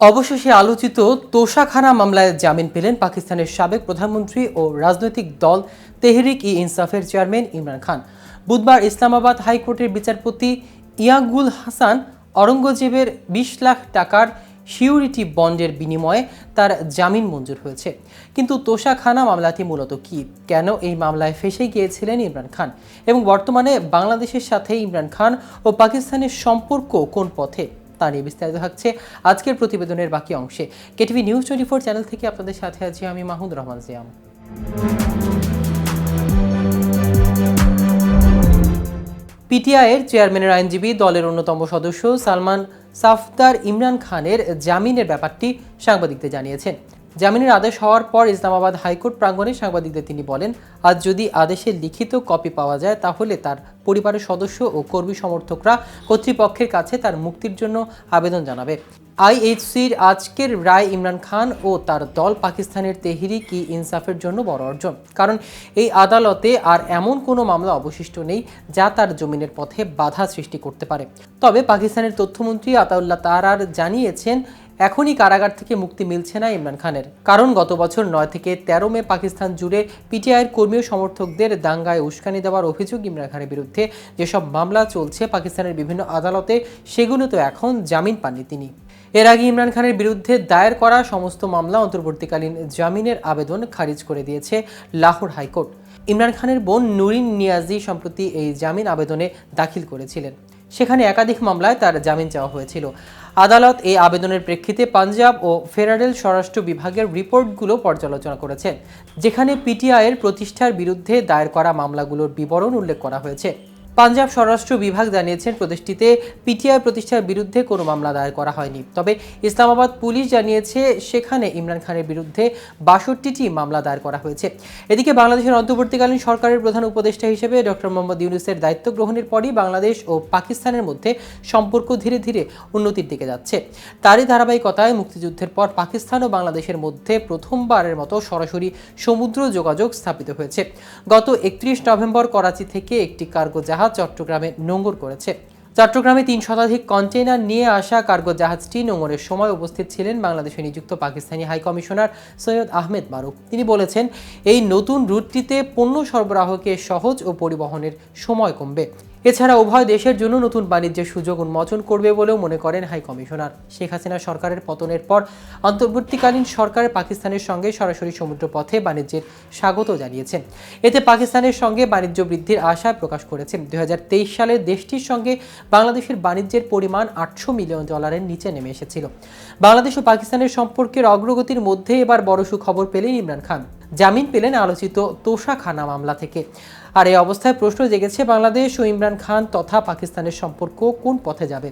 অবশেষে আলোচিত তোষাখানা মামলায় জামিন পেলেন পাকিস্তানের সাবেক প্রধানমন্ত্রী ও রাজনৈতিক দল তেহরিক ই ইনসাফের চেয়ারম্যান ইমরান খান। বুধবার ইসলামাবাদ হাইকোর্টের বিচারপতি ইয়াগুল হাসান অরঙ্গজেবের বিশ লাখ টাকার সিউরিটি বন্ডের বিনিময়ে তার জামিন মঞ্জুর হয়েছে। কিন্তু তোষাখানা মামলাটি মূলত কি? কেন এই মামলায় ফেসে গিয়েছিলেন ইমরান খান? এবং বর্তমানে বাংলাদেশের সাথে ইমরান খান ও পাকিস্তানের সম্পর্ক কোন পথে? তা নিয়ে বিস্তারিত থাকছে আজকের প্রতিবেদনের বাকি অংশে। KTV news twenty four channel থেকে আপনাদের সাথে আছি আমি মাহমুদ রহমান জিয়াম। পিটিআইয়ের চেয়ারম্যানের আইনজীবী দলের অন্যতম সদস্য সালমান সাফদার ইমরান খানের জামিনের ব্যাপারটি সাংবাদিকদের জানিয়েছেন। জামিনের আদেশ হওয়ার পর ইসলামাবাদ হাইকোর্ট প্রাঙ্গণে সাংবাদিকদের তিনি বলেন, আজ যদি আদেশের লিখিত কপি পাওয়া যায়, তাহলে তার পরিবারের সদস্য ও কর্মী সমর্থকরা কর্তৃপক্ষের কাছে তার মুক্তির জন্য আবেদন জানাবে। আইএইচসির আজকের রায় ইমরান খান ও তার দল পাকিস্তানের তেহরিক ই ইনসাফের জন্য বড় অর্জন। কারণ এই আদালতে আর এমন কোনো মামলা অবশিষ্ট নেই যা তার জমিনের পথে বাধা সৃষ্টি করতে পারে। তবে পাকিস্তানের তথ্যমন্ত্রী আতাউল্লাহ তারার জানিয়েছেন এখনই কারাগার থেকে মুক্তি মিলছে না ইমরান খানের। কারণ গত বছর নয় থেকে তেরো মে পাকিস্তান জুড়ে পিটিআইয়ের কর্মী সমর্থকদের দাঙ্গায় উস্কানি দেওয়ার অভিযোগ ইমরান খানের বিরুদ্ধে। যেসব মামলা চলছে পাকিস্তানের বিভিন্ন আদালতে, সেগুলো তো এখন জামিন পাননি তিনি। এর আগে ইমরান খানের বিরুদ্ধে দায়ের করা সমস্ত মামলা অন্তর্বর্তীকালীন জামিনের আবেদন খারিজ করে দিয়েছে লাহোর হাইকোর্ট। ইমরান খানের বোন নুরিন নিয়াজি সম্প্রতি এই জামিন আবেদনে দাখিল করেছিলেন। সেখানে একাধিক মামলায় তার জামিন চাওয়া হয়েছিল। আদালত এই আবেদনের প্রেক্ষিতে পাঞ্জাব ও ফেডারেল স্বরাষ্ট্র বিভাগের রিপোর্টগুলো পর্যালোচনা করেছে, যেখানে পিটিআইয়ের প্রতিষ্ঠার বিরুদ্ধে দায়ের করা মামলাগুলোর বিবরণ উল্লেখ করা হয়েছে। পাঞ্জাব স্বরাষ্ট্র বিভাগ জানিয়েছেন প্রদেশটিতে পিটিআই প্রতিষ্ঠার বিরুদ্ধে কোনো মামলা দায়ের করা হয়নি। তবে ইসলামাবাদ পুলিশ জানিয়েছে, সেখানে ইমরান খানের বিরুদ্ধে বাষট্টিটি মামলা দায়ের করা হয়েছে। এদিকে বাংলাদেশের অন্তর্বর্তীকালীন সরকারের প্রধান উপদেষ্টা হিসেবে ডক্টর মোহাম্মদ ইউনুসের দায়িত্ব গ্রহণের পরই বাংলাদেশ ও পাকিস্তানের মধ্যে সম্পর্ক ধীরে ধীরে উন্নতির দিকে যাচ্ছে। তারই ধারাবাহিকতায় মুক্তিযুদ্ধের পর পাকিস্তান ও বাংলাদেশের মধ্যে প্রথমবারের মতো সরাসরি সমুদ্র যোগাযোগ স্থাপিত হয়েছে। গত একত্রিশ নভেম্বর করাচি থেকে একটি কার্গো জাহাজ চট্টগ্রামে নোঙর করেছে। চট্টগ্রামে তিন শতাধিক কন্টেইনার নিয়ে আসা কার্গো জাহাজটি নোঙরের সময় উপস্থিত ছিলেন বাংলাদেশে নিযুক্ত পাকিস্তানি হাই কমিশনার সৈয়দ আহমেদ মারুক তিনি বলেছেন, এই নতুন রুটটিতে পণ্য সরবরাহকে সহজ ও পরিবহনের সময় কমবে। এছাড়া উভয় দেশের জন্য নতুন বাণিজ্যের সুযোগ উন্মোচন করবে বলেও মনে করেন হাই কমিশনার। শেখ হাসিনা সরকারের পতনের পর অন্তর্বর্তীকালীন সরকার পাকিস্তানের সঙ্গে সরাসরি সমুদ্র পথে বাণিজ্যের স্বাগত জানিয়েছেন এতে পাকিস্তানের সঙ্গে বাণিজ্য বৃদ্ধির আশা প্রকাশ করেছে। দুই সালে দেশটির সঙ্গে বাংলাদেশের বাণিজ্যের পরিমাণ আটশো মিলিয়ন ডলারের নিচে নেমে এসেছিল। বাংলাদেশ ও পাকিস্তানের সম্পর্কের অগ্রগতির মধ্যে এবার বড় সুখবর পেলেন ইমরান খান। জামিন পেলেন আলোচিত তোষা খানা মামলা থেকে। আর এই অবস্থায় প্রশ্ন জেগেছে বাংলাদেশ ও ইমরান খান তথা পাকিস্তানের সম্পর্ক কোন পথে যাবে?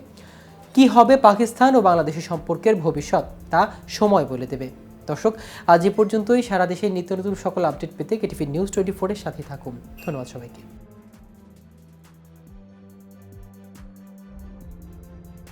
কি হবে পাকিস্তান ও বাংলাদেশের সম্পর্কের ভবিষ্যৎ? তা সময় বলে দেবে। দর্শক, আজ এ পর্যন্তই। সারা দেশের নিত্য নতুন সকল আপডেট পেতে কেটিভি নিউজ টোয়েন্টি ফোরের সাথে থাকুন। ধন্যবাদ সবাইকে।